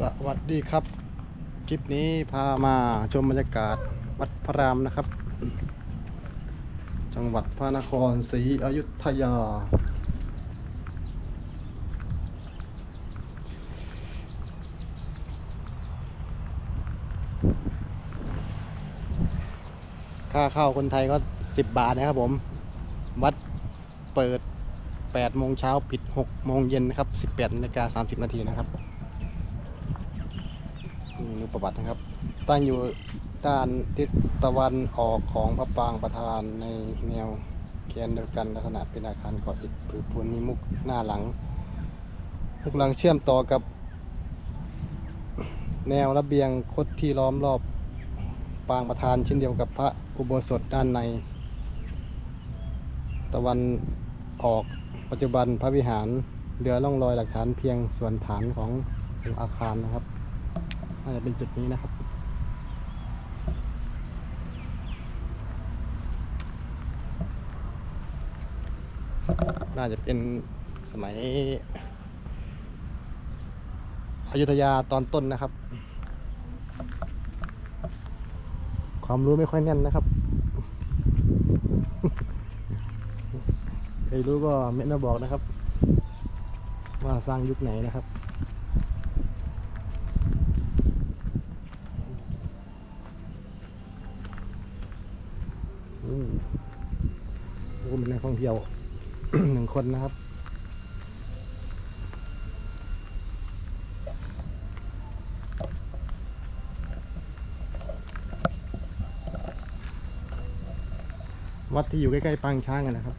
สวัสดีครับ คลิปนี้พามาชมบรรยากาศวัดพระรามนะครับ จังหวัดพระนครศรีอยุธยา ค่าเข้าคนไทยก็ 10 บาทนะครับผม วัดเปิด8โมงเช้าปิด6โมงเย็นนะครับ 18นาฬิกา30นาทีนะครับ ดูประวัตินะครับ ตั้งอยู่ด้านทิศตะวันออกของพระปรางประธานในแนวแกนเดียวกันลักษณะเป็นอาคารก่ออิฐผือปูนมีมุกหน้าหลังมุกหลังเชื่อมต่อกับ แนวระเบียงคดที่ล้อมรอบปางประธานเช่นเดียวกับพระอุโบสถด้านใน ตะวันออกปัจจุบันพระวิหารเหลือร่องรอยหลักฐานเพียงส่วนฐานของอาคารนะครับ น่าจะเป็นจุดนี้นะครับ น่าจะเป็นสมัยอยุธยาตอนต้นนะครับ ความรู้ไม่ค่อยแน่นนะครับใครรู้ก็เม้นมาบอกนะครับ ว่าสร้างยุคไหนนะครับ อืมโอ้เป็นนัก ท่องเที่ยว หนึ่งคนนะครับ วัดที่อยู่ใกล้ๆปางช้างกันนะครับ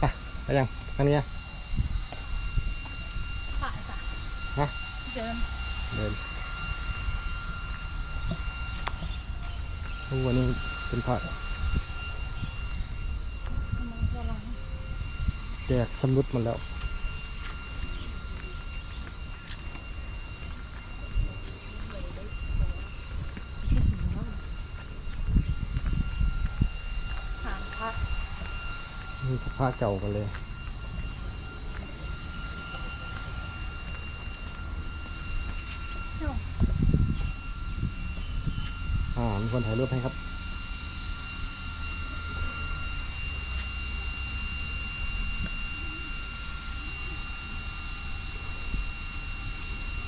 ไปไปยังทางนี้อะผ่าจ้ะฮะเดินเดิน โอ้วันนี้เป็นพระแตกชำรุดหมดแล้วชื่อสีม่วงหางพระนี่ผ้าเก่ากันเลย เนาะ อ่ามีคนถ่ายรูปให้ครับ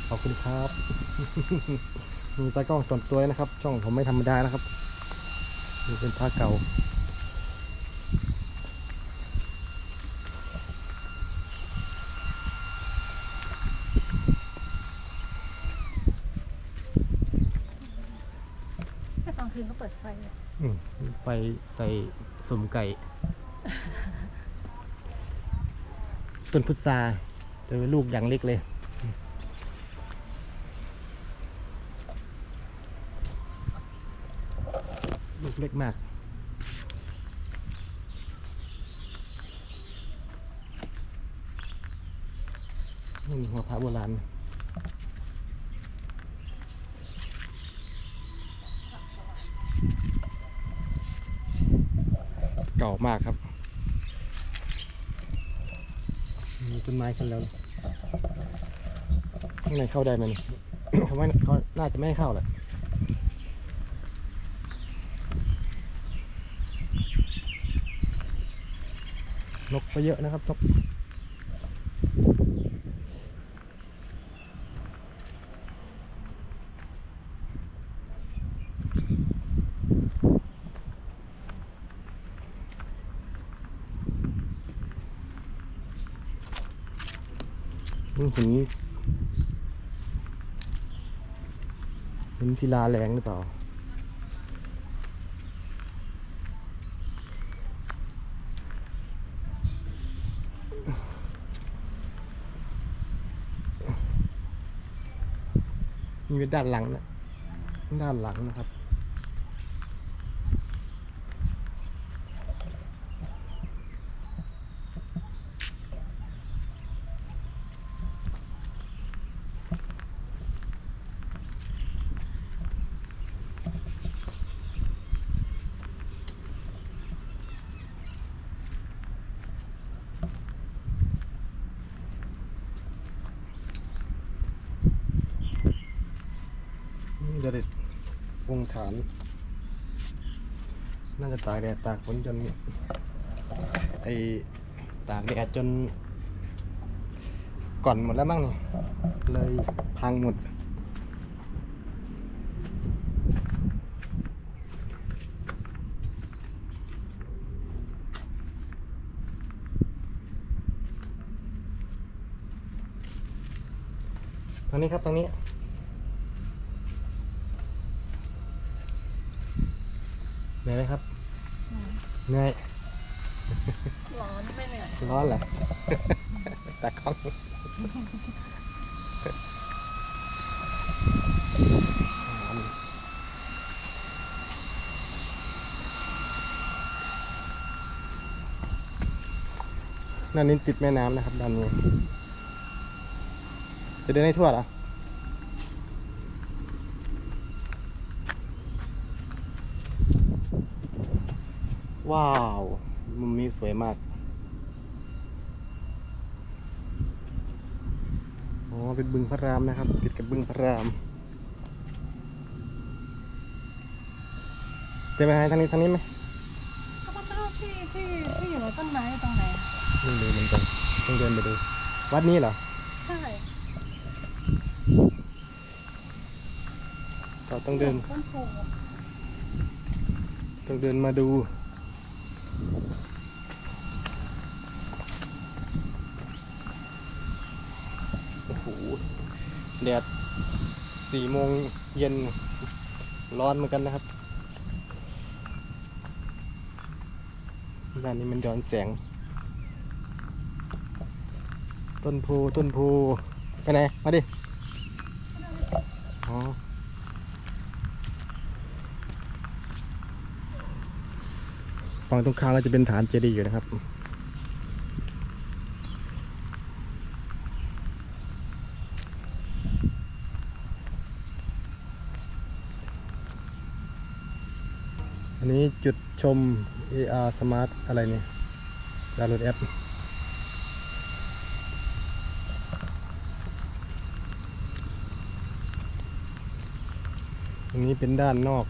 ขอบคุณครับ มีตากล้องส่วนตัวนะครับ ช่องผมไม่ธรรมดานะครับนี่เป็นผ้าเก่า แต่ตอนคืนก็เปิดไฟเลย อืม ไฟใส่สุ่มไก่ ต้นพุทราเจอลูกอย่างเล็กเลย ลูกเล็กมากนี่หัวพระโบราณ เก่ามากครับ มีต้นไม้ขึ้นแล้วนะข้างในเข้าได้ไหมเนี่ยเขาไม่เขาน่าจะไม่ให้เข้าแหละนกก็เยอะนะครับนก นี่หินหินศิลาแรงหรือเปล่ามีเป็นด้านหลังนะ ด้านหลังนะครับ อ วงฐาน น่าจะตากแดดตากฝนจนไอตากแดดจน ก่อนหมดแล้วมั้งนี่เลยพังหมดทางนี้ครับทางนี้ เห นื่อยไหมครับอืมเหนื่อยร้อนไม่เหนื่อยร้อนเหรอตากล้องด้านนี้ติดแม่น้ำนะครับด้านนี้ จะเดินให้ทั่วเหรอ ว้าว มุมนี้สวยมากอ๋อเป็นบึงพระรามนะครับ ติดกับบึงพระรามจะไปหาทางนี้ทางนี้ไหมก็พระเจ้าที่ที่ที่อยู่ในต้นไม้ตรงไหนอะไม่รู้เหมือนกันต้องเดินไปดู วัดนี้เหรอใช่เราต้องเดินต้นโพ ต้องเดินมาดู โอ้โห แดดสี่โมงเย็นร้อนเหมือนกันนะครับด้านนี้มันย้อนแสง ต้นโพต้นโพไปไหน มาดิอ๋อฝั่งตรงข้ามก็จะเป็นฐานเจดีย์อยู่นะครับ จุดชม AR Smart อะไรนี่ดาวน์โหลดแอปอันนี้เป็นด้านนอก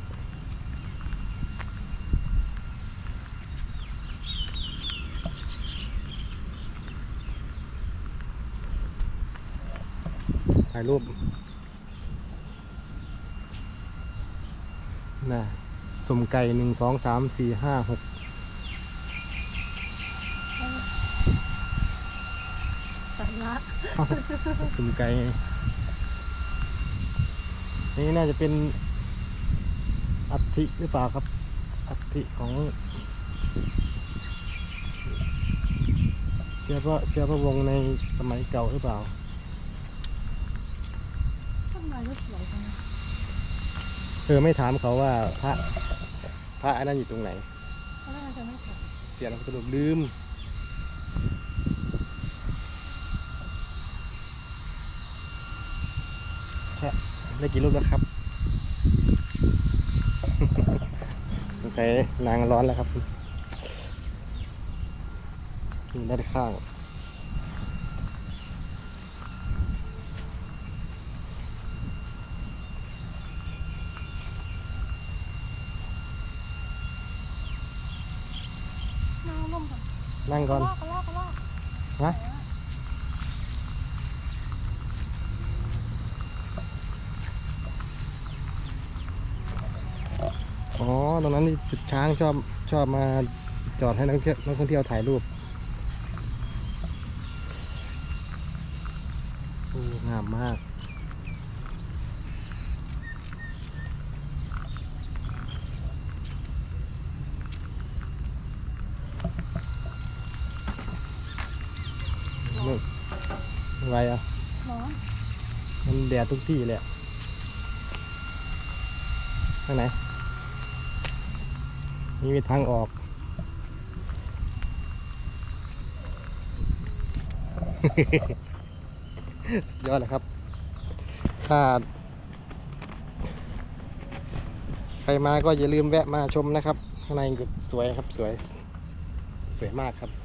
ถ่ายรูปน่ะ สมไก่หนึ่งสองสามสี่ห้าหกสาระสมไก่ไงนี่น่าจะเป็นอัฐิหรือเปล่าครับอัฐิของเชื้อพระเชื้อพระวงศ์ในสมัยเก่าหรือเปล่าต้นไม้ก็สวยจังนะ เธอไม่ถามเขาว่าพระพระอันนั้นอยู่ตรงไหนเพราะน่าจะไม่สวยเสียงพระรูปลืมแช่ได้กี่รูปแล้วครับสงสัยนางร้อนแล้วครับกินด้านข้างนั่งร่มก่อน นั่งก่อนลอกก็ลอกก็ลอกฮะอ๋อ ตรงนั้นนี่จุดช้างชอบชอบมาจอดให้นักท่องเที่ยวนักท่องเที่ยวถ่ายรูปงามมาก ไม่ ไม่ไหวอะร้อนมันแดดทุกที่เลยอะทางไหน นี่มีทางออกสุดยอดเลยครับ ถ้า ใครมาก็อย่าลืมแวะมาชมนะครับ ข้างในก็สวยครับสวย สวยมากครับ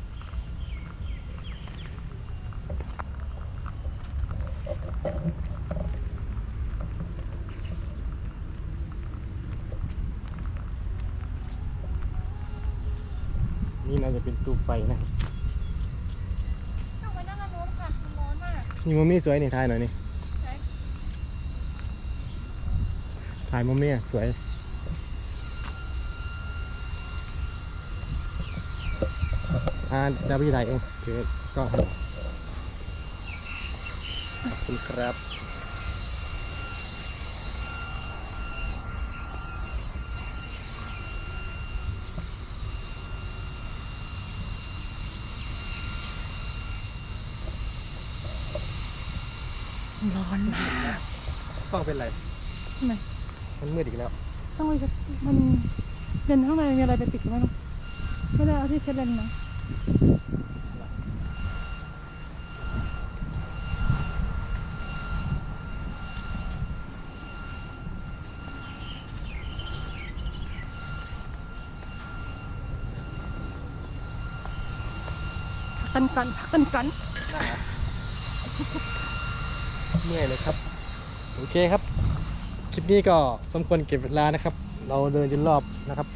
นี่น่าจะเป็นตู้ไฟนะครับต้องไปนั่งกันโน้นค่ะมันร้อนมากนี่มุมนี้สวยนี่ถ่ายหน่อยนี่ไหนถ่ายมุมนี้อะสวย อ่าเดี๋ยวพี่ถ่ายเองถือกล้องให้ขอบคุณครับ ร้อนมากกล้องเป็นไรไหนมันมืดอีกแล้วต้องไปเช็ดมันเลนส์ข้างในมีอะไรไปติดไหมลูกไม่ได้เอาที่เช็ดเลนส์นะพักกันกันพักกันกัน เมื่อยเลยครับ โอเคครับ คลิปนี้ก็สมควรเก็บเวลานะครับ เราเดินจนรอบนะครับ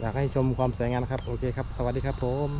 อยากให้ชมความสวยงามนะครับ โอเคครับ สวัสดีครับผม